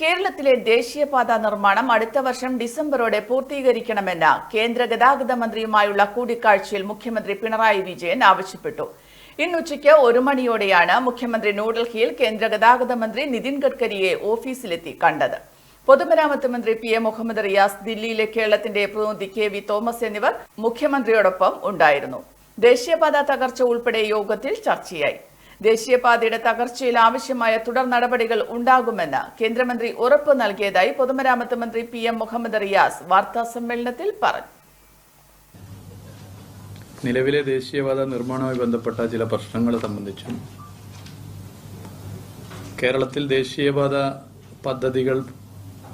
കേരളത്തിലെ ദേശീയപാത നിർമ്മാണം അടുത്ത വർഷം ഡിസംബറോടെ പൂർത്തീകരിക്കണമെന്ന് കേന്ദ്ര ഗതാഗത മന്ത്രിയുമായുള്ള കൂടിക്കാഴ്ചയിൽ മുഖ്യമന്ത്രി പിണറായി വിജയൻ ആവശ്യപ്പെട്ടു. ഇന്നുച്ചയ്ക്ക് ഒരു മണിയോടെയാണ് മുഖ്യമന്ത്രി ന്യൂഡൽഹിയിൽ കേന്ദ്ര ഗതാഗത മന്ത്രി നിതിൻ ഗഡ്കരിയെ ഓഫീസിലെത്തി കണ്ടത്. പൊതുമരാമത്ത് മന്ത്രി പി എ മുഹമ്മദ് റിയാസ് ദില്ലിയിലെ കേരളത്തിന്റെ പ്രതിനിധി കെ വി തോമസ് എന്നിവർ മുഖ്യമന്ത്രിയോടൊപ്പം ഉണ്ടായിരുന്നു. ദേശീയപാത തകർച്ച ഉൾപ്പെടെ യോഗത്തിൽ ചർച്ചയായി. ദേശീയപാതയുടെ തകർച്ചയിൽ ആവശ്യമായ തുടർ നടപടികൾ ഉണ്ടാകുമെന്ന് കേന്ദ്രമന്ത്രി ഉറപ്പു നൽകിയതായി പൊതുമരാമത്ത് മന്ത്രി പി എം മുഹമ്മദ് റിയാസ് വാർത്താ സമ്മേളനത്തിൽ പറഞ്ഞു. നിലവിലെ ദേശീയപാത നിർമ്മാണവുമായി ബന്ധപ്പെട്ട ചില പ്രശ്നങ്ങൾ സംബന്ധിച്ചും കേരളത്തിൽ ദേശീയപാത പദ്ധതികൾ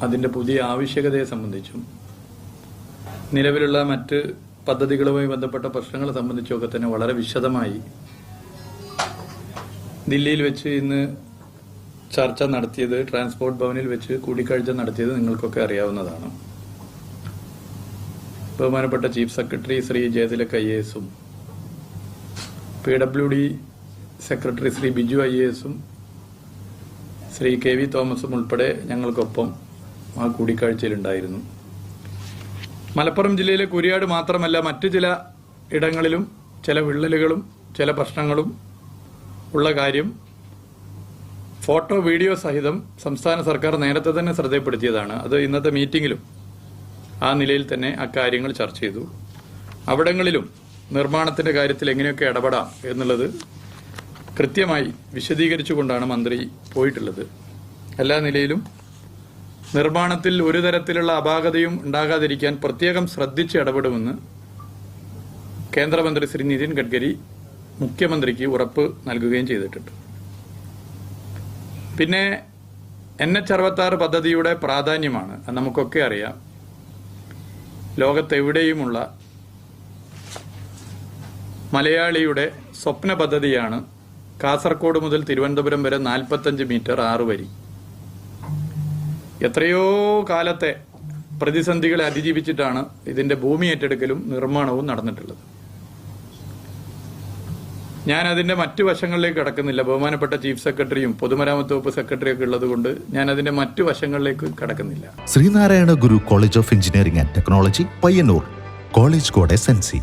അതിന്റെ പുതിയ ആവശ്യകതയെ സംബന്ധിച്ചും നിലവിലുള്ള മറ്റ് പദ്ധതികളുമായി ബന്ധപ്പെട്ട പ്രശ്നങ്ങളെ സംബന്ധിച്ചൊക്കെ തന്നെ വളരെ വിശദമായി ദില്ലിയിൽ വെച്ച് ഇന്ന് ചർച്ച നടത്തിയത് ട്രാൻസ്പോർട്ട് ഭവനിൽ വെച്ച് കൂടിക്കാഴ്ച നടത്തിയത് നിങ്ങൾക്കൊക്കെ അറിയാവുന്നതാണ്. ബഹുമാനപ്പെട്ട chief secretary Shri Jayathilak I A എസും P W D secretary Shri Biju I A എസും ശ്രീ കെ വി തോമസും ഉൾപ്പെടെ ഞങ്ങൾക്കൊപ്പം ആ കൂടിക്കാഴ്ചയിലുണ്ടായിരുന്നു മലപ്പുറം ജില്ലയിലെ കുരിയാട് മാത്രമല്ല മറ്റു ചില ഇടങ്ങളിലും ചില വിള്ളലുകളും ചില പ്രശ്നങ്ങളും ഉള്ള കാര്യം ഫോട്ടോ വീഡിയോ സഹിതം സംസ്ഥാന സർക്കാർ നേരത്തെ തന്നെ ശ്രദ്ധപ്പെടുത്തിയതാണ് അത് ഇന്നത്തെ മീറ്റിംഗിലും ആ നിലയിൽ തന്നെ അക്കാര്യങ്ങൾ ചർച്ച ചെയ്തു. അവിടങ്ങളിലും നിർമ്മാണത്തിന്റെ കാര്യത്തിൽ എങ്ങനെയൊക്കെ ഇടപെടാം എന്നുള്ളത് കൃത്യമായി വിശദീകരിച്ചുകൊണ്ടാണ് മന്ത്രി പോയിട്ടുള്ളത്. എല്ലാ നിലയിലും നിർമ്മാണത്തിൽ ഒരു തരത്തിലുള്ള അപാകതയും ഉണ്ടാകാതിരിക്കാൻ പ്രത്യേകം ശ്രദ്ധിച്ച് ഇടപെടുമെന്ന് കേന്ദ്രമന്ത്രി ശ്രീ നിതിൻ ഗഡ്കരി മുഖ്യമന്ത്രിക്ക് ഉറപ്പ് നൽകുകയും ചെയ്തിട്ടുണ്ട്. പിന്നെ എൻ എച്ച് അറുപത്താറ് പദ്ധതിയുടെ പ്രാധാന്യമാണ്. അത് നമുക്കൊക്കെ അറിയാം. ലോകത്തെവിടെയുമുള്ള മലയാളിയുടെ സ്വപ്ന പദ്ധതിയാണ് കാസർഗോഡ് മുതൽ തിരുവനന്തപുരം വരെ നാൽപ്പത്തഞ്ച് മീറ്റർ ആറ് വരി. എത്രയോ കാലത്തെ പ്രതിസന്ധികളെ അതിജീവിച്ചിട്ടാണ് ഇതിന്റെ ഭൂമി ഏറ്റെടുക്കലും നിർമ്മാണവും നടന്നിട്ടുള്ളത്. ഞാൻ അതിന്റെ മറ്റു വശങ്ങളിലേക്ക് കടക്കുന്നില്ല. ബഹുമാനപ്പെട്ട ചീഫ് സെക്രട്ടറിയും പൊതുമരാമത്ത് വകുപ്പ് സെക്രട്ടറിയൊക്കെ ഉള്ളത് കൊണ്ട് ഞാൻ അതിന്റെ മറ്റു വശങ്ങളിലേക്ക് കടക്കുന്നില്ല. Sreenarayana Guru college of engineering and technology Payyanur college code S N C.